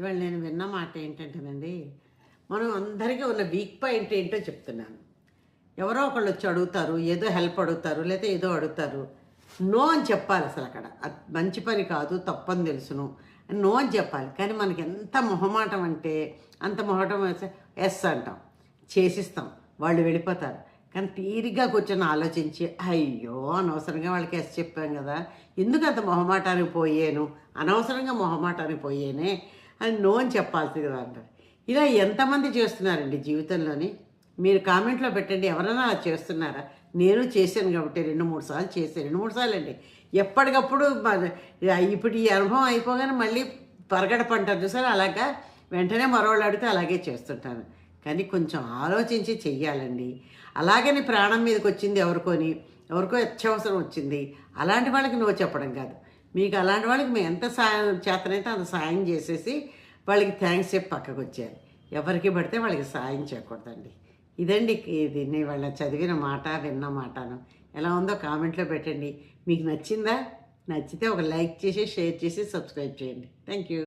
ఇవాళ నేను విన్న మాట ఏంటంటేనండి మనం అందరికీ ఉన్న వీక్ పాయింట్ ఏంటో చెప్తున్నాను. ఎవరో ఒకళ్ళు వచ్చి అడుగుతారు ఏదో హెల్ప్ అడుగుతారు లేదా ఏదో అడుగుతారు. నో అని చెప్పాలి అసలు అక్కడ. మంచి పని కాదు తప్పని తెలుసును. నో అని చెప్పాలి. కానీ మనకి ఎంత మొహమాటం అంటే అంత మొహటం ఎస్ అంటాం. చేసిస్తాం. వాళ్ళు వెళ్ళిపోతారు. కానీ తీరిగా కూర్చొని ఆలోచించి అయ్యో అనవసరంగా వాళ్ళకి ఎస్ చెప్పాం కదా. ఎందుకు అంత మొహమాటానికి పోయాను? అనవసరంగా మొహమాటానికి పోయానే. అని నో అని చెప్పాల్సింది కదా అంటారు. ఇలా ఎంతమంది చేస్తున్నారండి జీవితంలోని? మీరు కామెంట్లో పెట్టండి ఎవరైనా అలా చేస్తున్నారా? నేను చేశాను కాబట్టి రెండు మూడు సార్లు చేశాను. రెండు మూడు సార్లు అండి. ఎప్పటికప్పుడు ఇప్పుడు ఈ అనుభవం అయిపోగానే మళ్ళీ పరగడపంటారు చూసారు? అలాగా వెంటనే మరోళ్ళు అడిగితే అలాగే చేస్తుంటాను. కానీ కొంచెం ఆలోచించి చెయ్యాలండి. అలాగని ప్రాణం మీదకి వచ్చింది ఎవరికోని? ఎవరికో అత్యవసరం వచ్చింది. అలాంటి వాళ్ళకి నువ్వు చెప్పడం కాదు. మీకు అలాంటి వాళ్ళకి మేము ఎంత సాయం చేతనైతే అంత సాయం చేసేసి వాళ్ళకి థ్యాంక్స్ చెప్పి పక్కకు వచ్చేయాలి. ఎవరికి పడితే వాళ్ళకి సాయం చేయకూడదండి. ఇదండి ఇది నేను వాళ్ళ చదివిన మాట విన్న మాటను. ఎలా ఉందో కామెంట్లో పెట్టండి. మీకు నచ్చిందా? నచ్చితే ఒక లైక్ చేసి షేర్ చేసి సబ్స్క్రైబ్ చేయండి. Thank you.